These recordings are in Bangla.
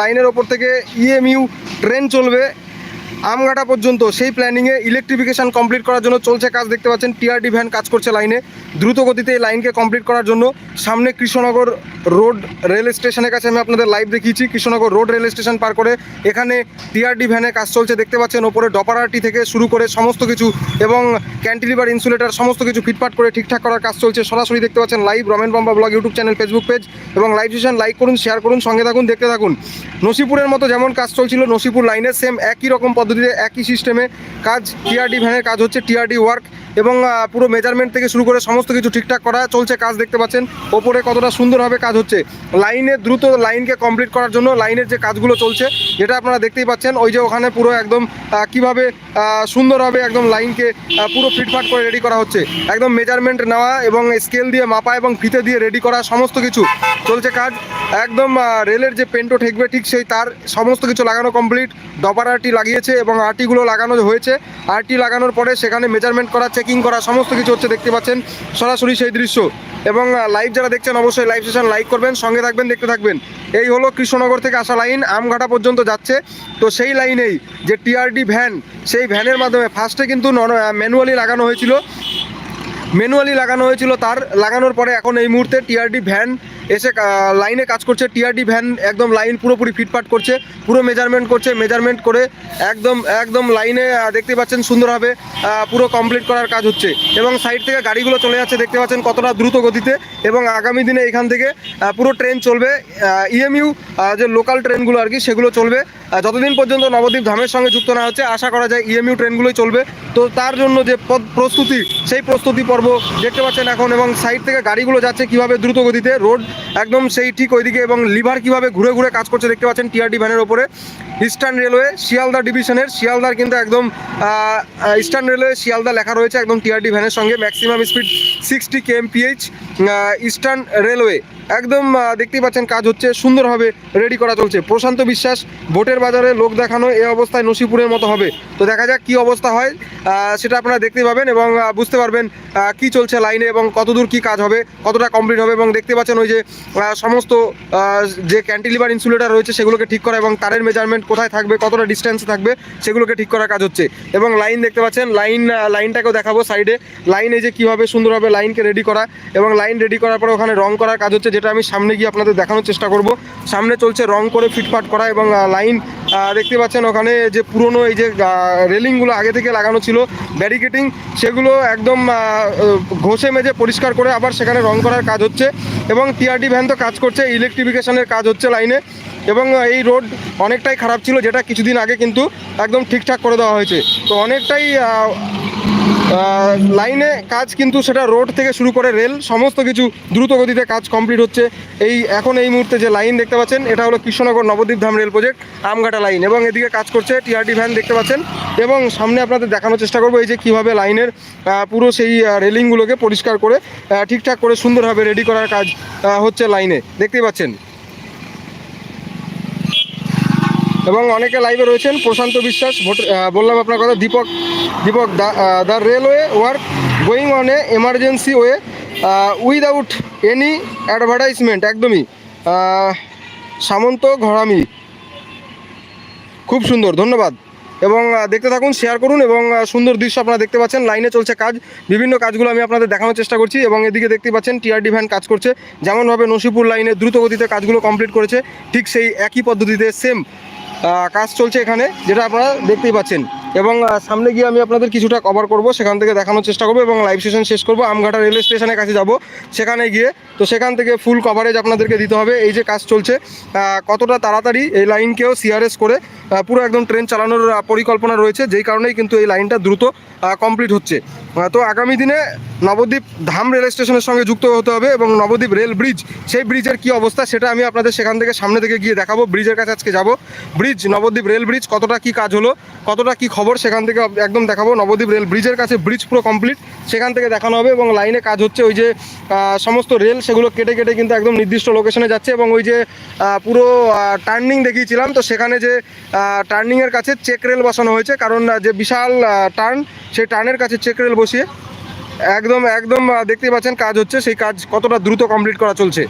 লাইনের ওপর থেকে ইএমইউ ট্রেন চলবে। আমঘাটা পর্যন্ত সেই প্ল্যানিংয়ে ইলেকট্রিফিকেশন কমপ্লিট করার জন্য চলছে কাজ। দেখতে পাচ্ছেন টিআরডি ভ্যান কাজ করছে লাইনে। দ্রুত গতিতে এই লাইনকে কমপ্লিট করার জন্য সামনে কৃষ্ণনগর রোড রেল স্টেশনের কাছে আমি আপনাদের লাইভ দেখিয়েছি। কৃষ্ণনগর রোড রেল স্টেশন পার করে এখানে টিআরডি ভ্যানে কাজ চলছে। দেখতে পাচ্ছেন, ওপরে ডপারাটি থেকে শুরু করে সমস্ত কিছু এবং ক্যান্টিলিভার, ইনসুলেটার, সমস্ত কিছু ফিটফাট করে ঠিকঠাক করার কাজ চলছে। সরাসরি দেখতে পাচ্ছেন live Ramen Bamba blog YouTube channel Facebook page এবং লাইভ সেশন লাইক করুন শেয়ার করুন, সঙ্গে থাকুন, দেখতে থাকুন। নসিপুরের মতো যেমন কাজ চলছিল, নসিপুর লাইনের সেম একই রকম পদ্ধতিতে, একই সিস্টেমে কাজ টিআরডি ভ্যানের কাজ হচ্ছে টিআরডি ওয়ার্ক এবং পুরো মেজারমেন্ট থেকে শুরু করে সমস্ত কিছু ঠিকঠাক করা চলছে, কাজ দেখতে পাচ্ছেন। ওপরে কতটা সুন্দরভাবে কাজ হচ্ছে। লাইনে দ্রুত লাইনকে কমপ্লিট করার জন্য লাইনের যে কাজগুলো চলছে, যেটা আপনারা দেখতেই পাচ্ছেন, ওই যে ওখানে পুরো একদম কীভাবে সুন্দরভাবে একদম লাইনকে পুরো ফিটফাট করে রেডি করা হচ্ছে। একদম মেজারমেন্ট নেওয়া এবং স্কেল দিয়ে মাপা এবং ফিতে দিয়ে রেডি করা সমস্ত কিছু চলছে কাজ। একদম রেলের যে পেন্টো ঠেকবে ঠিক সেই তার সমস্ত কিছু লাগানো কমপ্লিট ডপার আরটি লাগিয়েছে এবং আরটিগুলো লাগানো হয়েছে। আরটি লাগানোর পরে সেখানে মেজারমেন্ট করা চেকিং করা, সমস্ত কিছু হচ্ছে দেখতে পাচ্ছেন সরাসরি সেই দৃশ্য। এবং লাইভ যারা দেখছেন অবশ্যই লাইভ সেশন লাইক করবেন, সঙ্গে থাকবেন, দেখতে থাকবেন। এই হলো কৃষ্ণনগর থেকে আসা লাইন আমঘাটা পর্যন্ত যাচ্ছে। তো সেই লাইনেই যে টিআরডি ভ্যান সেই ভ্যানের মাধ্যমে ফার্স্টে কিন্তু ম্যানুয়ালি লাগানো হয়েছিল। ম্যানুয়ালি লাগানো হয়েছিল, তার লাগানোর পরে এখন এই মুহূর্তে টিআরডি ভ্যান এসে লাইনে কাজ করছে টিআরডি ভ্যান একদম লাইন পুরোপুরি ফিটফাট করছে, পুরো মেজারমেন্ট করছে মেজারমেন্ট করে একদম একদম লাইনে দেখতে পাচ্ছেন সুন্দরভাবে পুরো কমপ্লিট করার কাজ হচ্ছে। এবং সাইড থেকে গাড়িগুলো চলে যাচ্ছে, দেখতে পাচ্ছেন কতটা দ্রুত গতিতে। এবং আগামী দিনে এখান থেকে পুরো ট্রেন চলবে ইএমইউ যে লোকাল ট্রেনগুলো আর কি, সেগুলো চলবে। যতদিন পর্যন্ত নবদ্বীপ ধামের সঙ্গে যুক্ত না হচ্ছে, আশা করা যায় ইএমইউ ট্রেনগুলোই চলবে। তো তার জন্য যে প্রস্তুতি, সেই প্রস্তুতি পর্ব দেখতে পাচ্ছেন এখন এবং সাইড থেকে গাড়িগুলো যাচ্ছে কীভাবে দ্রুত গতিতে। রোড একদম সেই ঠিক ওইদিকে এবং লিভার কীভাবে ঘুরে ঘুরে কাজ করছে দেখতে পাচ্ছেন টিআরডি ভ্যানের ওপরে। ইস্টার্ন রেলওয়ে শিয়ালদা ডিভিশনের শিয়ালদার কিন্তু একদম ইস্টার্ন রেলওয়ে শিয়ালদা লেখা রয়েছে একদম টিআরডি ভ্যানের সঙ্গে। Maximum speed sixty KMPH eastern railway একদম দেখতেই পাচ্ছেন কাজ হচ্ছে, সুন্দরভাবে রেডি করা চলছে। প্রশান্ত বিশ্বাস ভোটের বাজারে লোক দেখানো এই অবস্থায় নসিপুরের মতো হবে। তো দেখা যাক কি অবস্থা হয় সেটা আপনারা দেখতে পাবেন এবং বুঝতে পারবেন কি চলছে লাইনে এবং কতদূর কি কাজ হবে, কতটা কমপ্লিট হবে এবং দেখতে পাচ্ছেন ওই যে সমস্ত যে ক্যান্টিলিভার ইনসুলেটার রয়েছে সেগুলোকে ঠিক করা এবং তারের মেজারমেন্ট কোথায় থাকবে, কতটা ডিস্টেন্সে থাকবে, সেগুলোকে ঠিক করার কাজ হচ্ছে। এবং লাইন দেখতে পাচ্ছেন লাইন লাইনটাকেও দেখাবো সাইডে লাইনে যে কীভাবে সুন্দরভাবে লাইনকে রেডি করা এবং লাইন রেডি করার পরে ওখানে রং করার কাজ হচ্ছে যেটা আমি সামনে গিয়ে আপনাদের দেখানোর চেষ্টা করব। সামনে চলছে রং করে ফিটফাট করা এবং লাইন দেখতে পাচ্ছেন ওখানে যে পুরনো এই যে রেলিংগুলো আগে থেকে লাগানো ছিল, ব্যারিকেটিং, সেগুলো একদম ঘষে মেজে পরিষ্কার করে আবার সেখানে রং করার কাজ হচ্ছে এবং টিআরডি ভ্যান তো কাজ করছে, ইলেকট্রিফিকেশনের কাজ হচ্ছে লাইনে। এবং এই রোড অনেকটাই খারাপ ছিল, যেটা কিছুদিন আগে কিন্তু একদম ঠিকঠাক করে দেওয়া হয়েছে। তো অনেকটাই লাইনে কাজ কিন্তু সেটা রোড থেকে শুরু করে রেল, সমস্ত কিছু দ্রুত গতিতে কাজ কমপ্লিট হচ্ছে। এই, এখন এই মুহূর্তে যে লাইন দেখতে পাচ্ছেন, এটা হলো Krishnanagar Nabadwip Dham rail project, Amghata line এবং এদিকে কাজ করছে টিআরডি ভ্যান দেখতে পাচ্ছেন। এবং সামনে আপনাদের দেখানোর চেষ্টা করব, এই যে কীভাবে লাইনের পুরো সেই রেলিংগুলোকে পরিষ্কার করে ঠিকঠাক করে সুন্দরভাবে রেডি করার কাজ হচ্ছে লাইনে। দেখতেই পাচ্ছেন। এবং অনেকে লাইভে রয়েছেন, প্রশান্ত বিশ্বাস বললাম আপনার কথা, Deepak Deepak the railway work going on a emergency way without any advertisement একদমই। সামন্ত ঘরামি। খুব সুন্দর, ধন্যবাদ। এবং দেখতে থাকুন শেয়ার করুন এবং সুন্দর দৃশ্য আপনারা দেখতে পাচ্ছেন। লাইনে চলছে কাজ, বিভিন্ন কাজগুলো আমি আপনাদের দেখানোর চেষ্টা করছি এবং এদিকে দেখতে পাচ্ছেন টিআরডি ভ্যান কাজ করছে। যেমনভাবে নসিপুর লাইনে দ্রুত গতিতে কাজগুলো কমপ্লিট করেছে, ঠিক সেই একই পদ্ধতিতে সেম কাজ চলছে এখানে, যেটা আপনারা দেখতেই পাচ্ছেন। এবং সামনে গিয়ে আমি আপনাদের কিছুটা কভার করব, সেখান থেকে দেখানোর চেষ্টা করব এবং লাইভ সেশন শেষ করব। আমঘাটা রেলওয়ে স্টেশনের কাছে যাব, সেখানে গিয়ে। তো সেখান থেকে ফুল কভারেজ আপনাদেরকে দিতে হবে, এই যে কাজ চলছে। কতটা তাড়াতাড়ি এই লাইনকেও সিআরএস করে পুরো একদম ট্রেন চালানোর পরিকল্পনা রয়েছে, যেই কারণেই কিন্তু এই লাইনটা দ্রুত কমপ্লিট হচ্ছে। তো আগামী দিনে নবদ্বীপ ধাম রেল স্টেশনের সঙ্গে যুক্ত হতে হবে এবং নবদ্বীপ রেল ব্রিজ সেই ব্রিজের কি অবস্থা সেটা আমি আপনাদের সেখান থেকে সামনে থেকে গিয়ে দেখাবো। ব্রিজের কাছে আজকে যাব। ব্রিজ নবদ্বীপ রেল ব্রিজ কতটা কি কাজ হলো, কতটা কি খবর সেখান থেকে একদম দেখাবো। নবদ্বীপ রেল ব্রিজের কাছে ব্রিজ পুরো কমপ্লিট সেখান থেকে দেখানো হবে এবং লাইনে কাজ হচ্ছে ওই যে সমস্ত রেল সেগুলো কেটে কেটে কিন্তু একদম নির্দিষ্ট লোকেশনে যাচ্ছে এবং ওই যে পুরো টার্নিং দেখিয়েছিলাম। তো সেখানে যে টার্নিংয়ের কাছে চেক রেল বসানো হয়েছে। কারণ যে বিশাল টার্ন সেই টার্নের কাছে চেক রেল বসিয়ে একদম একদম আহ, দেখতেই পাচ্ছেন কাজ হচ্ছে। সেই কাজ কতটা দ্রুত কমপ্লিট করা চলছে।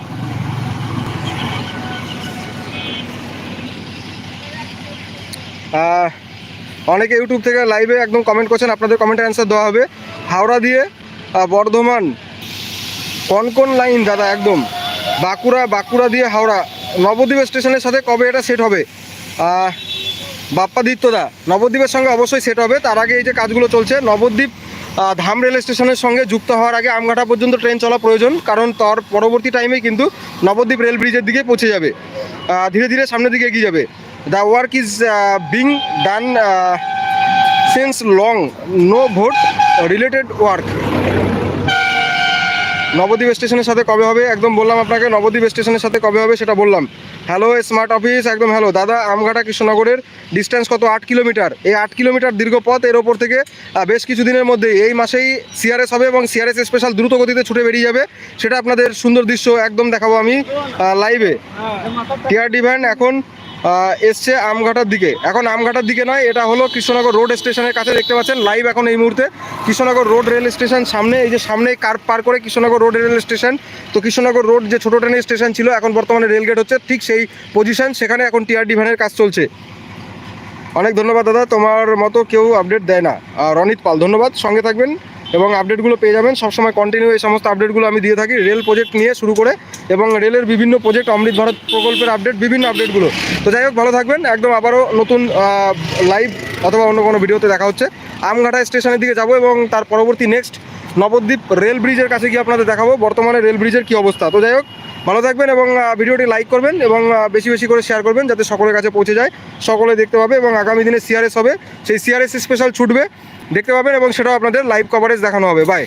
অনেকে ইউটিউব থেকে লাইভে একদম কমেন্ট করছেন। আপনাদের কমেন্টের অ্যান্সার দেওয়া হবে। হাওড়া দিয়ে বর্ধমান, কোন কোন লাইন দাদা, একদম। বাঁকুড়া বাঁকুড়া দিয়ে হাওড়া। নবদ্বীপ স্টেশনের সাথে কবে এটা সেট হবে? বাপ্পাদিত্যদা নবদ্বীপের সঙ্গে অবশ্যই সেট হবে। তার আগে এই যে কাজগুলো চলছে, নবদ্বীপ ধাম রেল স্টেশনের সঙ্গে যুক্ত হওয়ার আগে আমঘাটা পর্যন্ত ট্রেন চলা প্রয়োজন, কারণ তার পরবর্তী টাইমে কিন্তু নবদ্বীপ রেল ব্রিজের দিকে পৌঁছে যাবে। ধীরে ধীরে সামনের দিকে এগিয়ে যাবে। The work is being done since long no vote related work. Nabadwip স্টেশনের সাথে কবে হবে? একদম বললাম আপনাকে, নবদ্বীপ স্টেশনের সাথে কবে হবে সেটা বললাম। হ্যালো স্মার্ট অফিস একদম হ্যালো দাদা, আমঘাটা কৃষ্ণনগরের ডিস্টেন্স কত? আট কিলোমিটার। এই আট কিলোমিটার দীর্ঘ পথ, এর ওপর থেকে বেশ কিছু দিনের মধ্যে এই মাসেই সিআরএস হবে এবং সিআরএস স্পেশাল দ্রুত গতিতে ছুটে বেরিয়ে যাবে। সেটা আপনাদের সুন্দর দৃশ্য একদম দেখাবো আমি লাইভে টিআরডি ভ্যান এখন এসছে আমঘাটার দিকে। এখন আমঘাটার দিকে নয়, এটা হলো কৃষ্ণনগর রোড স্টেশনের কাছে দেখতে পাচ্ছেন লাইভ এখন এই মুহূর্তে। কৃষ্ণনগর রোড রেল স্টেশন সামনে, এই যে সামনে কার পার করে কৃষ্ণনগর রোড রেল স্টেশন। তো কৃষ্ণনগর রোড যে ছোটো ট্রেনের স্টেশন ছিল, এখন বর্তমানে রেলগেট হচ্ছে ঠিক সেই পজিশন সেখানে এখন টিআরডি ভ্যানের কাজ চলছে। অনেক ধন্যবাদ দাদা, তোমার মতো কেউ আপডেট দেয় না। রনিত পাল, ধন্যবাদ, সঙ্গে থাকবেন। এবং আপডেটগুলো পেয়ে যাবেন। সবসময় কন্টিনিউ এই সমস্ত আপডেটগুলো আমি দিয়ে থাকি। রেল প্রজেক্ট নিয়ে শুরু করে এবং রেলের বিভিন্ন প্রজেক্ট অমৃত ভারত প্রকল্পের আপডেট বিভিন্ন আপডেটগুলো তো যাই হোক, ভালো থাকবেন। একদম আবারও নতুন লাইভ অথবা অন্য কোনো ভিডিওতে দেখা হচ্ছে। আমঘাটা স্টেশনের দিকে যাব এবং তার পরবর্তী নেক্সট নবদ্বীপ রেল ব্রিজের কাছে গিয়ে আপনাদের দেখাবো। বর্তমানে রেল ব্রিজের কী অবস্থা। তো যাই হোক ভালো থাকবেন এবং ভিডিওটি লাইক করবেন এবং বেশি বেশি করে শেয়ার করবেন যাতে সকলের কাছে পৌঁছে যায়, সকলে দেখতে পাবে এবং আগামী দিনে সিআরএস হবে। সেই সিআরএস স্পেশাল ছুটবে, দেখতে পাবেন এবং সেটাও আপনাদের লাইভ কভারেজ দেখানো হবে। বাই